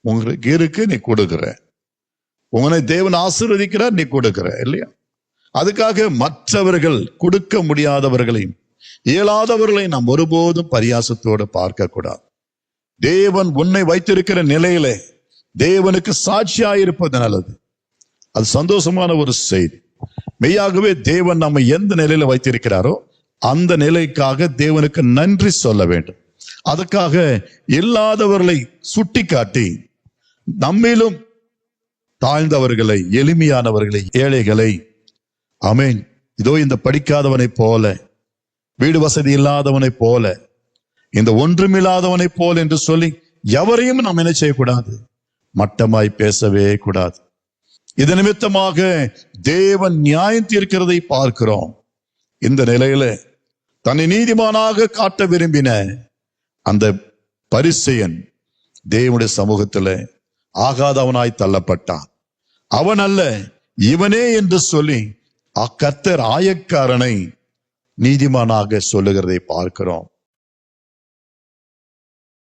உங்களுக்கு இருக்கு நீ கொடுக்குற. உங்களை தேவன் ஆசீர்வதிக்கிறார் நீ கொடுக்கிற இல்லையா? அதுக்காக மற்றவர்கள் கொடுக்க முடியாதவர்களையும் இயலாதவர்களை நாம் ஒருபோதும் பரியாசத்தோடு பார்க்க கூடாது தேவன் உன்னை வைத்திருக்கிற நிலையிலே தேவனுக்கு சாட்சியாயிருப்பது நல்லது. அது சந்தோஷமான ஒரு செய்தி. மெய்யாகவே தேவன் நம்ம எந்த நிலையில வைத்திருக்கிறாரோ அந்த நிலைக்காக தேவனுக்கு நன்றி சொல்ல வேண்டும். அதுக்காக இல்லாதவர்களை சுட்டிக்காட்டி நம்மிலும் தாழ்ந்தவர்களை எளிமையானவர்களை ஏழைகளை அமேன் இதோ இந்த படிக்காதவனைப் போல வீடு வசதி இல்லாதவனைப் போல இந்த ஒன்றுமில்லாதவனைப் போல என்று சொல்லி எவரையும் நாம் என்ன செய்யக்கூடாது? மட்டமாய் பேசவே கூடாது. இது நிமித்தமாக தேவன் நியாயம் தீர்க்கிறதை பார்க்கிறோம். இந்த நிலையில தன்னை நீதிமானாக காட்ட விரும்பின அந்த பரிசையன் தேவனுடைய சமூகத்துல ஆகாதவனாய் தள்ளப்பட்டான். அவன் அல்ல இவனே என்று சொல்லி அக்கத்தர் ஆயக்காரனை நீதிமானாக சொல்லுகிறதை பார்க்கிறோம்.